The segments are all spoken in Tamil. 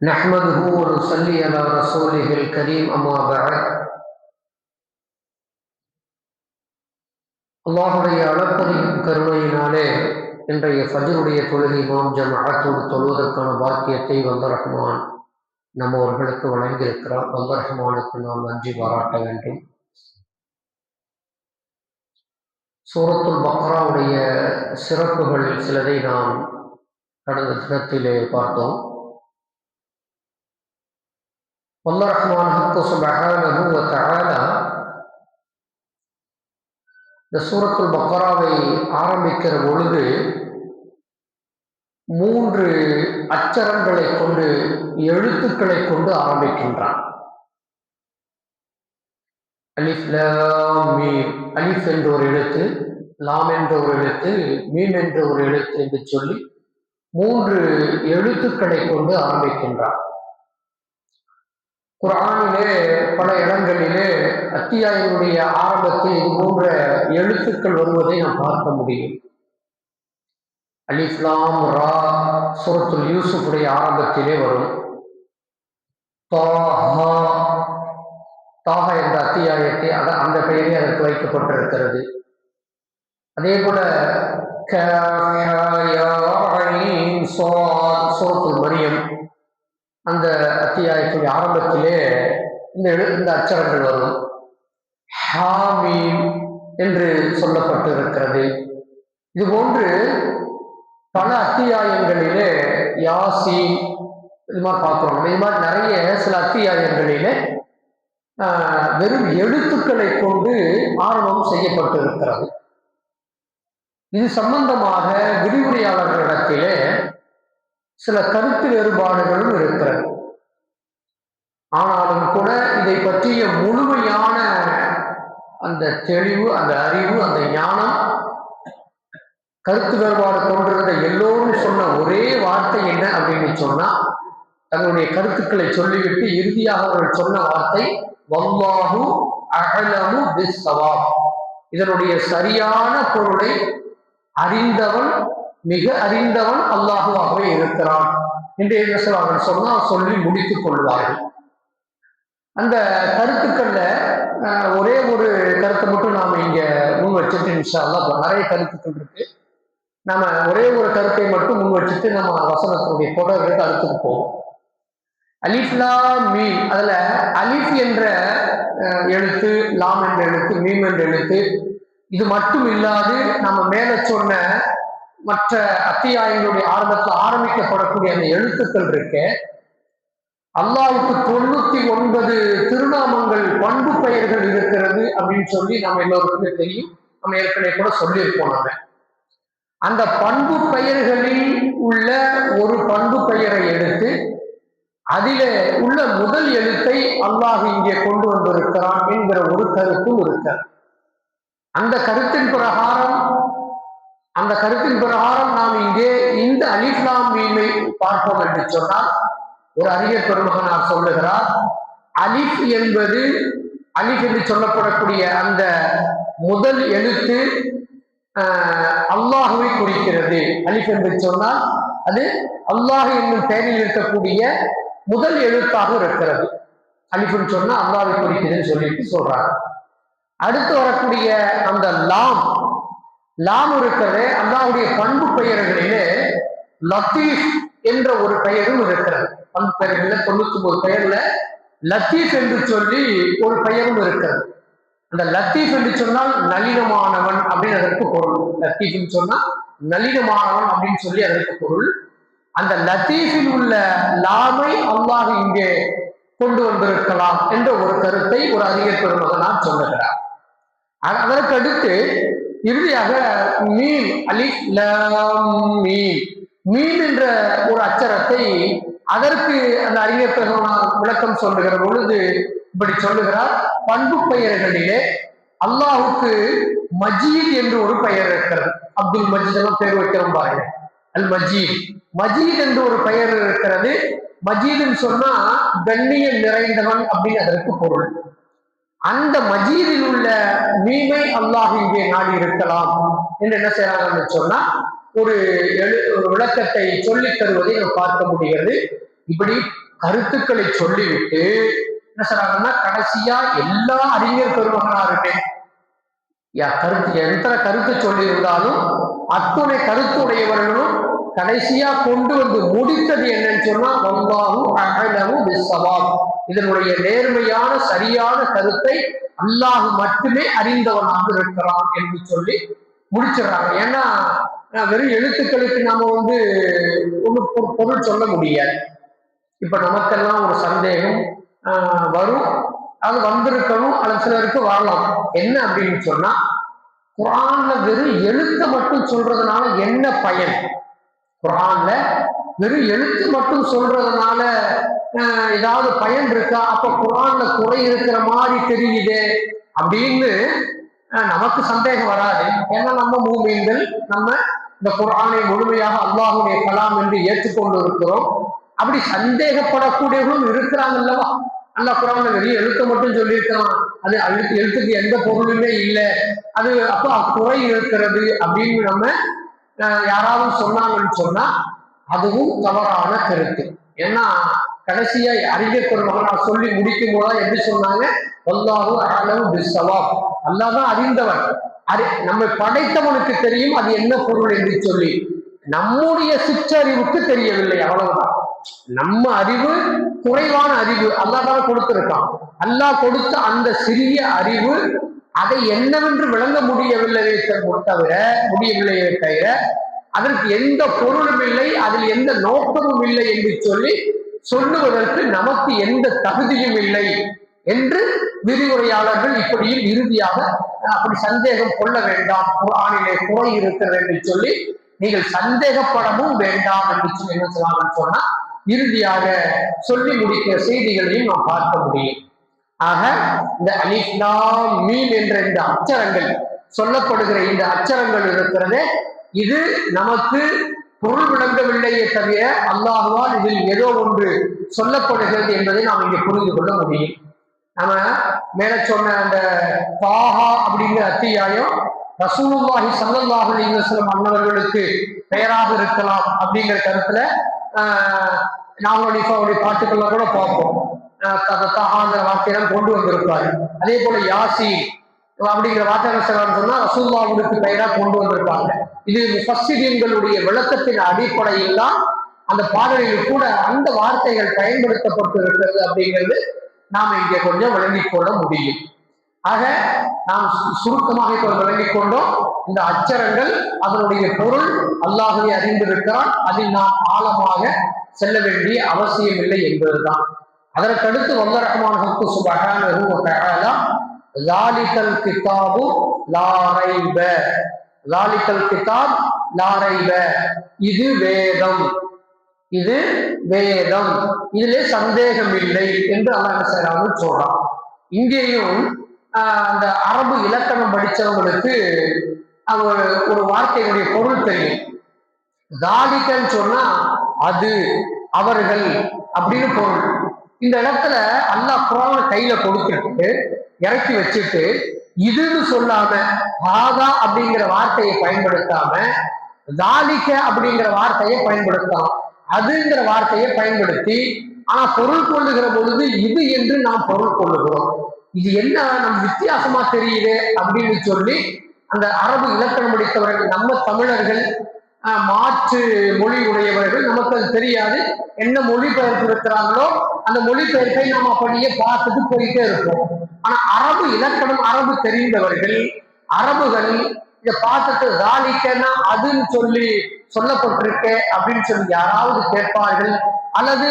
نحمده ونصلي على رسوله الكريم أما بعد அல்லாஹுடைய அளப்பதியும் கருணையினாலே இன்றைய ஃபஜருடைய தொழுகை மாம் ஜமாஅத்தோடு தொழுவதற்கான பாக்கியத்தை வல்ல ரஹ்மான் நம்மவர்களுக்கு வழங்கியிருக்கிறார் வல்ல ரஹ்மானுக்கு நாம் நன்றி பாராட்ட வேண்டும் சூரத்துல் பக்ராவுடைய சிறப்புகள் சிலதை நாம் கடந்த தினத்திலே பார்த்தோம் வல்ல ரஹ்மான் ஹக்கு சுபஹானஹு வ தஆலா இந்த சூரத்துல் பக்ராவை ஆரம்பிக்கிற பொழுது மூன்று அச்சரங்களை கொண்டு எழுத்துக்களை கொண்டு ஆரம்பிக்கின்றான். அலிஃப் லாம் மீம். அலிஃப் என்ற ஒரு எழுத்து லாம் என்ற ஒரு எழுத்து மீம் என்ற ஒரு எழுத்து என்று சொல்லி மூன்று எழுத்துக்களை கொண்டு ஆரம்பிக்கின்றான். குரானிலே பல இடங்களிலே அத்தியாயங்களுடைய ஆரம்பத்தில் இது போன்ற எழுத்துக்கள் வருவதை நாம் பார்க்க முடியும் அலிஃப்லாம் ரா சுரத்துல் யூசுஃபுடைய ஆரம்பத்திலே வரும் தாஹா தாஹா என்ற அத்தியாயத்தை அத அந்த பெயரே அதற்கு வைக்கப்பட்டிருக்கிறது அதே போல சுரத்துல் மரியம் அந்த அத்தியாயத்தின் ஆரம்பத்திலே இந்த எழு இந்த அச்சரங்கள் வரும். ஹாமீம் என்று சொல்லப்பட்டு இருக்கிறது இது போன்று பல அத்தியாயங்களிலே யாசீன் இது மாதிரி பார்க்குறோம். இது மாதிரி நிறைய சில அத்தியாயங்களிலே வெறும் எழுத்துக்களை கொண்டு ஆரம்பம் செய்யப்பட்டு இருக்கிறது இது சம்பந்தமாக விரிவுரையாளர்களிடத்திலே சில கருத்து வேறுபாடுகளும் இருக்கிறது. ஆனாலும் கூட இதை பற்றிய முழுமையான அந்த தெளிவு அந்த அறிவு அந்த ஞானம் கருத்து வேறுபாடு கொண்டிருந்த எல்லோரும் சொன்ன ஒரே வார்த்தை என்ன அப்படின்னு சொன்னா தங்களுடைய கருத்துக்களை சொல்லிவிட்டு இறுதியாக அவர்கள் சொன்ன வார்த்தை வல்லாஹு அகலமு விஸ்தவா இதனுடைய சரியான பொருளை அறிந்தவன் மிக அறிந்தவன் அல்லாஹுவாகவே இருக்கிறான். என்று என்ன சொல்வார்கள் சொன்னால் சொல்லி முடித்துக் கொள்வார்கள். அந்த கருத்துக்கள்ல ஒரே ஒரு கருத்தை மட்டும் நாம இங்க முன் வச்சுட்டு இன்ஷால்லா நிறைய கருத்துக்கள் இருக்கு. நாம ஒரே ஒரு கருத்தை மட்டும் முன் வச்சுட்டு நம்ம வசனத்தினுடைய தொடர்களுக்கு அடுத்துக்கு போவோம். அலிஃப்லா மீன் அதுல அலிஃப் என்ற எழுத்து லாம் என்ற எழுத்து மீம் என்ற எழுத்து இது மட்டும் இல்லாது நம்ம மேல சொன்ன மற்ற அத்தியாயங்களுடைய ஆரம்பத்தில் ஆரம்பிக்கப்படக்கூடிய அந்த எழுத்துக்கள் இருக்கு அல்லாவுக்கு தொண்ணூத்தி ஒன்பது திருநாமங்கள் பண்பு பெயர்கள் இருக்கிறது அப்படின்னு சொல்லி நம்ம எல்லோருக்குமே தெரியும். நம்ம ஏற்கனவே கூட சொல்லியிருப்போம் நாம அந்த பண்பு பெயர்களில் உள்ள ஒரு பண்பு பெயரை எடுத்து அதில உள்ள முதல் எழுத்தை அல்லாஹ் இங்கே கொண்டு வந்திருக்கிறான் என்கிற ஒரு கருத்தும் இருக்கிறது. அந்த கருத்தின் பிரகாரம் அந்த கருத்தின் பிரகாரம் நாம் இங்கே இந்த அலிஃப்லாம் மீமை பார்ப்போம் என்று சொன்னால் ஒரு அறிஞர் பெருமகனார் சொல்லுகிறார். அலிஃப் என்பது அலிஃப் என்று சொல்லப்படக்கூடிய அந்த முதல் எழுத்து அல்லாஹுவை குறிக்கிறது. அலிஃப் என்று சொன்னால் அது அல்லாஹ் என்னும் பெயரில் இருக்கக்கூடிய முதல் எழுத்தாக இருக்கிறது. அலிஃப்னு சொன்னா அல்லாஹை குறிக்கிறதுன்னு சொல்லிட்டு சொல்றாங்க. அடுத்து வரக்கூடிய அந்த லாம். லாம் இருக்கிறது. அல்லாவுடைய பண்பு பெயர்களிலே லத்தீஃப் என்ற ஒரு பெயரும் இருக்கிறது. பண்பு பெயர்கள தொண்ணூத்தி ஒன்பது பெயர்ல லத்தீஃப் என்று சொல்லி ஒரு பெயரும் இருக்கிறது. அந்த லத்தீஃப் என்று சொன்னால் நளினமானவன் அப்படின்னு அதற்கு பொருள். லத்தீஃப்னு சொன்னா நளினமானவன் அப்படின்னு சொல்லி அதற்கு பொருள். அந்த லத்தீஃபில் உள்ள லாமை அல்லாஹ் இங்கே கொண்டு வந்திருக்கலாம் என்ற ஒரு கருத்தை ஒரு அறிஞர் பெருமகனார் சொல்லுகிறார். அதற்கு அடுத்து இறுதியாக மீன் அலி மீன் மீன் என்ற ஒரு அச்சரத்தை அதற்கு அந்த அறிஞர் பெருமான் விளக்கம் சொல்லுகிற பொழுது இப்படி சொல்லுகிறார் பண்பு பெயர்களிலே அல்லாஹுக்கு மஜீத் என்று ஒரு பெயர் இருக்கிறது. அப்துல் மஜீத் எல்லாம் பேர் வைக்கிறோம் பாருங்க. அல் மஜீத். மஜீத் என்று ஒரு பெயர் இருக்கிறது. மஜீதுன்னு சொன்னா கண்ணியம் நிறைந்தவன் அப்படின்னு அதற்கு பொருள். அந்த மஜீதில் உள்ள மீமை அல்லாஹ் இங்கே நாடி இருக்கலாம் என்று என்ன செய்யறாங்கன்னு சொன்னா ஒரு எழு ஒரு விளக்கத்தை சொல்லித் தருவதை நாம் பார்க்க முடிகிறது. இப்படி கருத்துக்களை சொல்லிவிட்டு என்ன சொல்றாங்கன்னா கடைசியா எல்லா அறிஞர் பெருமகனாருமே யா கருத்து எத்தனை கருத்து சொல்லி இருந்தாலும் அத்துணை கருத்துடையவர்களும் கடைசியா கொண்டு வந்து முடித்தது என்னன்னு சொன்னா வம்பாவும் அகலவும் விசவாம் இதனுடைய நேர்மையான சரியான கருத்தை அல்லாஹ் மட்டுமே அறிந்தவனாக இருக்கிறான் என்று சொல்லி முடிச்சிடுறாங்க. ஏன்னா வெறும் எழுத்துக்களுக்கு நாம வந்து ஒன்று பொருள் சொல்ல முடியாது இப்ப நமக்கெல்லாம் ஒரு சந்தேகம் வரும். அது வந்திருக்கணும். அல்லது சிலருக்கு வரலாம். என்ன அப்படின்னு சொன்னா குரான்ல வெறும் எழுத்தை மட்டும் சொல்றதுனால என்ன பயன்? குரான்ல வெறும் எழுத்து மட்டும் சொல்றதுனால ஏதாவது பயன் இருக்கா? அப்ப குரான்ல குறை இருக்கிற மாதிரி தெரியுதே அப்படின்னு நமக்கு சந்தேகம் வராது. ஏன்னா நம்ம மூமீன்கள் நம்ம இந்த குரானை முழுமையாக அல்லாஹுடைய கலாம் என்று ஏற்றுக்கொண்டு இருக்கிறோம் அப்படி சந்தேகப்படக்கூடியவர்களும் இருக்கிறாங்க அல்லவா? அல்லாஹ் குரான் வெளியே எழுத்து மட்டும் சொல்லியிருக்கலாம் அது அழுத்து எழுத்துக்கு எந்த பொருளுமே இல்லை. அது அப்போ குறை இருக்கிறது அப்படின்னு நம்ம யாராவது சொன்னாங்கன்னு சொன்னா அதுவும் தவறான கருத்து. ஏன்னா கடைசியா அறிஞர் பெருமகன் சொல்லி முடிக்கும் போதா எப்படி சொன்னாங்க? அல்லாஹு அலவு பிஸ்ஸவாப் அல்லாஹ் அறிந்தவர் அது நம்ம நம்மை படைத்தவனுக்கு தெரியும் அது என்ன பொருள் என்று சொல்லி. நம்முடைய சிற்றறிவுக்கு தெரியவில்லை அவ்வளவுதான். நம்ம அறிவு குறைவான அறிவு அல்லாஹ் தான் கொடுத்திருக்கான். அல்லாஹ் கொடுத்த அந்த சிறிய அறிவு அதை என்னவென்று விளங்க முடியவில்லையே தவிர முடியவில்லையே தவிர அதற்கு எந்த பொருளும் இல்லை அதில் எந்த நோக்கமும் இல்லை என்று சொல்லி சொல்லுவதற்கு நமக்கு எந்த தகுதியும் இல்லை என்று விரிவுரையாளர்கள் இப்படியும் இறுதியாக அப்படி சந்தேகம் கொள்ள வேண்டாம். குரானிலே குறை இருக்கிறது என்று சொல்லி நீங்கள் சந்தேகப்படவும் வேண்டாம் என்று சொல்லி என்ன சொல்லலாம்னு சொன்னா இறுதியாக சொல்லி முடிக்கிற செய்திகளையும் நாம் பார்க்க முடியும். ஆக இந்த அலிஃப்லாம் மீன் என்ற இந்த அச்சரங்கள் சொல்லப்படுகிற இந்த அச்சரங்கள் இருக்கிறதே இது நமக்கு பொருள் விளங்கவில்லையே தவிர அல்லாஹுவால் இதில் ஏதோ ஒன்று சொல்லப்படுகிறது என்பதை நாம் இங்கே புரிந்து கொள்ள முடியும். நம்ம மேல சொன்ன அந்த தாஹா அப்படிங்கிற அத்தியாயம் ரசூலுல்லாஹி ஸல்லல்லாஹு அலைஹி வஸல்லம் அன்னவர்களுக்கு பெயராக இருக்கலாம் அப்படிங்கிற கருத்துல ஆஹ், நாவல் பாட்டுக்கள்ல கூட பார்ப்போம். ஆஹ், தாஹாங்கிற வார்த்தையெல்லாம் கொண்டு வந்திருப்பாரு. அதே போல யாசி அப்படிங்கிற வார்த்தை சொன்னா ரசூல்லாவுக்கு பெயரா கொண்டு வந்திருப்பாங்க. இது முஃபஸ்ஸிரீன்களுடைய விளக்கத்தின் அடிப்படையில் தான் அந்த பாடலில் கூட அந்த வார்த்தைகள் பயன்படுத்தப்பட்டு இருக்கிறது அப்படிங்கிறது நாம் இங்கே கொஞ்சம் விளங்கிக் கொள்ள முடியும். ஆக நாம் சு- சுருக்கமாக இப்போ விளங்கிக் கொண்டோம். இந்த அச்சரங்கள் அதனுடைய பொருள் அல்லாஹுவை அறிந்திருக்கிறான் அதில் நாம் ஆழமாக செல்ல வேண்டிய அவசியம் இல்லை என்பதுதான். அதற்கடுத்து வந்த ரஹ்மானுக்கு சுபஹானஹு கிதாபு லா லாலிக்கல் லாலிகல் கிதாப் லாரைப இது வேதம். இது வேதம். இதுல சந்தேகம் இல்லை என்று அல்லாஹ் செய்யறாங்க சொல்றான். இங்கேயும் ஆஹ், அந்த அரபு இலக்கணம் படித்தவங்களுக்கு அவங்க ஒரு ஒரு வார்த்தையினுடைய பொருள் தெரியும். தாலிகன்னு சொன்னா அது அவர்கள் அப்படின்னு பொருள். இந்த இடத்துல அல்லாஹ் குரான கையில கொடுத்துட்டு இறக்கி வச்சுட்டு இதுன்னு சொல்லாம ஆதா அப்படிங்கிற வார்த்தையை பயன்படுத்தாம தாலிக்க அப்படிங்கிற வார்த்தையை பயன்படுத்தலாம். அதுங்கிற வார்த்தையை பயன்படுத்தி ஆனா பொருள் கொள்ளுகிற பொழுது இது என்று நாம் பொருள் கொள்ளுகிறோம். இது என்ன? நம்ம வித்தியாசமா தெரியுது அப்படின்னு சொல்லி அந்த அரபு இலக்கணம் படித்தவர்கள் நம்ம தமிழர்கள் மாற்று மொழி உடையவர்கள் நமக்கு அது தெரியாது. என்ன மொழி பெயர்ப்பு இருக்கிறாங்களோ அந்த மொழி பெயர்ப்பை நாம் அப்படியே பார்த்துட்டு போயிட்டே இருப்போம். ஆனா அரபு இலக்கணம் அரபு தெரிந்தவர்கள் அரபுகள் இதை பார்த்துட்டு ராலிக்கன்னா அதுன்னு சொல்லி சொல்லப்பட்டிருக்கே அப்படின்னு சொல்லி யாராவது கேட்பார்கள்? அல்லது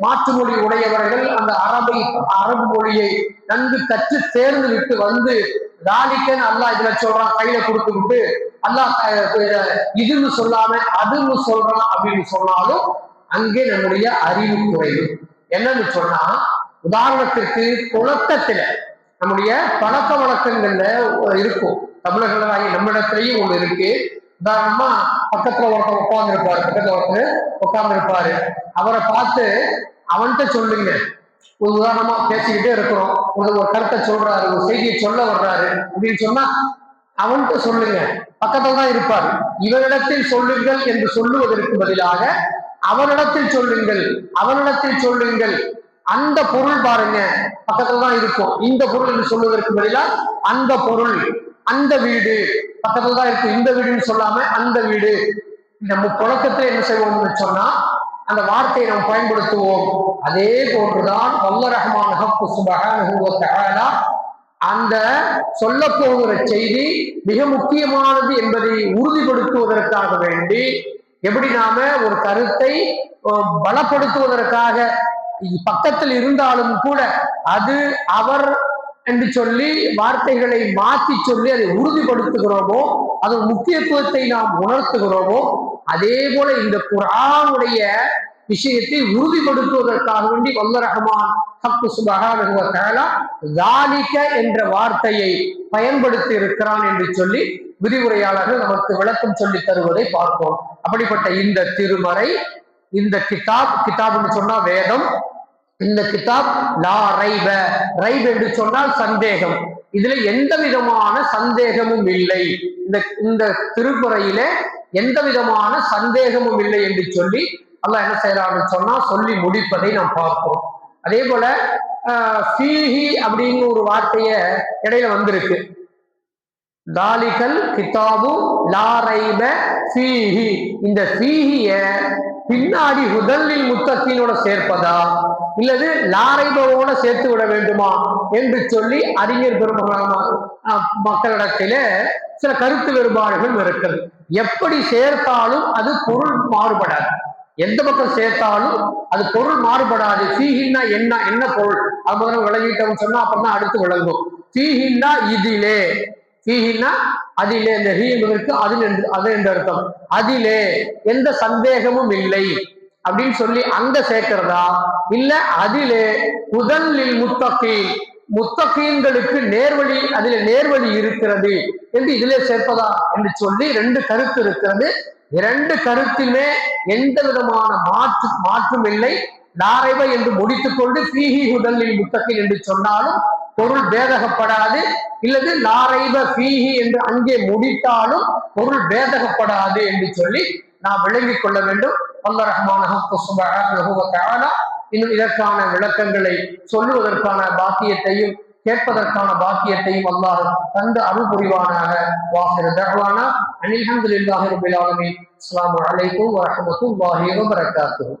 மாற்று மொழி உடையவர்கள் அந்த அரபை அரபு மொழியை நன்கு கற்று தேர்ந்து விட்டு வந்து ராலிக்கன்னு அல்லாஹ் இதுல சொல்றான் கையில கொடுத்து விட்டு அல்லாஹ் இதுன்னு சொல்லாம அதுன்னு சொல்றான் அப்படின்னு சொன்னாலும் அங்கே நம்முடைய அறிவு குறைவு என்னன்னு சொன்னா உதாரணத்திற்கு புழக்கத்துல நம்முடைய பழக்க வழக்கங்கள்ல இருக்கும். தமிழர்களாகி நம்மிடத்திலையும் ஒண்ணு இருக்கு. உதாரணமா பக்கத்துல ஒருத்தன் உட்கார்ந்துருப்பாரு பக்கத்துல ஒருத்தர் உட்கார்ந்துருப்பாரு. அவரை பார்த்து அவன்கிட்ட சொல்லுங்க. ஒரு உதாரணமா பேசிக்கிட்டே இருக்கிறோம். ஒரு ஒரு கருத்தை சொல்றாரு ஒரு செய்தியை சொல்ல வர்றாரு அப்படின்னு சொன்னா அவன்கிட்ட சொல்லுங்க. பக்கத்துல தான் இருப்பார். இவரிடத்தில் சொல்லுங்கள் என்று சொல்லுவதற்கு பதிலாக அவனிடத்தில் சொல்லுங்கள் அவனிடத்தில் சொல்லுங்கள். அந்த பொருள் பாருங்க. பக்கத்துல தான் இருக்கும். இந்த பொருள் என்று சொல்வதற்கு பதிலாக அந்த பொருள். அந்த வீடு. பக்கத்துல தான் இருக்கும் இந்த வீடுன்னு சொல்லாம அந்த வீடு. இந்த புழக்கத்துல என்ன செய்வோம்னு சொன்னா அந்த வார்த்தையை நாம் பயன்படுத்துவோம். அதே போன்றுதான் வல்ல ரஹ்மான் ஹக்கு அந்த சொல்ல போகிற செய்தி மிக முக்கியமானது என்பதை உறுதிப்படுத்துவதற்காக வேண்டி எப்படி நாம ஒரு கருத்தை பலப்படுத்துவதற்காக பக்கத்தில் இருந்தாலும் கூட அது அவர் என்று சொல்லி வார்த்தைகளை மாற்றி சொல்லி அதை உறுதிப்படுத்துகிறோமோ அதன் முக்கியத்துவத்தை நாம் உணர்த்துகிறோமோ அதே போல இந்த குரானுடைய விஷயத்தை உறுதிப்படுத்துவதற்காக வேண்டி வல்ல ரஹமான் ஹக்கு சுபஹானஹு வ என்ற வார்த்தையை பயன்படுத்தி இருக்கிறான் என்று சொல்லி விரிவுரையாளர்கள் நமக்கு விளக்கம் சொல்லி தருவதை பார்ப்போம். அப்படிப்பட்ட இந்த திருமறை இந்த கிதாப் கிதாப்னு சொன்னா வேதம் இந்த கிதாப் லா ரைப. ரைப் என்று சொன்னால் சந்தேகம். இதுல எந்த விதமான சந்தேகமும் இல்லை. இந்த இந்த திருக்குறையிலே எந்த விதமான சந்தேகமும் இல்லை என்று சொல்லி அல்லாஹ் என்ன செய்யறான்னு சொன்னா சொல்லி முடிப்பதை நாம் பார்க்கிறோம். அதே போல ஆஹ், ஃபீஹி அப்படின்னு ஒரு வார்த்தைய இடையில வந்திருக்கு. தாலிகல் கிதாபு லாரைப ஃபீஹி. இந்த ஃபீஹிய பின்னாடி முதலில் முத்தத்தினோட சேர்ப்பதா? இல்லது லாரைபவோட சேர்த்து விட வேண்டுமா என்று சொல்லி அறிஞர் பெருமகளான மக்களிடத்திலே சில கருத்து வேறுபாடுகள் இருக்கிறது. எப்படி சேர்த்தாலும் அது பொருள் மாறுபடாது. எந்த பக்கம் சேர்த்தாலும் அது பொருள் மாறுபடாது. சீகின்னா என்ன என்ன பொருள்? அது முதல்ல விளங்கிட்டோம்னு சொன்னா அப்புறம் தான் அடுத்து விளங்கும். ஃபீஹின்னா இதிலே. ஃபீஹின்னா அதிலே. இந்த ஹீ என்பதற்கு அதில் என்று அது என்று அர்த்தம். அதிலே. எந்த சந்தேகமும் இல்லை. அப்படின்னு சொல்லி அங்க சேர்க்கிறதா? இல்ல அதிலே முதலில் முத்தகீன். முத்தகீன்களுக்கு நேர்வழி அதிலே நேர்வழி இருக்கிறது என்று இதிலே சேர்ப்பதா என்று சொல்லி ரெண்டு கருத்து இருக்கிறது. இரண்டு கருத்துமே எந்த விதமான மாற்று மாற்றும் இல்லை. நாரைவ என்று முடித்துக்கொண்டு சீஹி ஹுதல்லில் முத்தகின் என்று சொன்னாலும் பொருள் பேதகப்படாது. இல்லது லாரைவ சீஹி என்று அங்கே முடித்தாலும் பொருள் பேதகப்படாது என்று சொல்லி நாம் விளங்கிக் கொள்ள வேண்டும். அல்ல ரஹ்மான இன்னும் இதற்கான விளக்கங்களை சொல்லுவதற்கான பாக்கியத்தையும் கேட்பதற்கான பாக்கியத்தையும் அல்லாஹ் தந்த அருள் புரிவானாக வாசிர தகவானா அனில் அஹமதுல்லாஹி ரபில் ஆலமீன். அஸ்ஸலாமு அலைக்கும் வரஹ்மத்துல்லாஹி வபரகாத்துஹு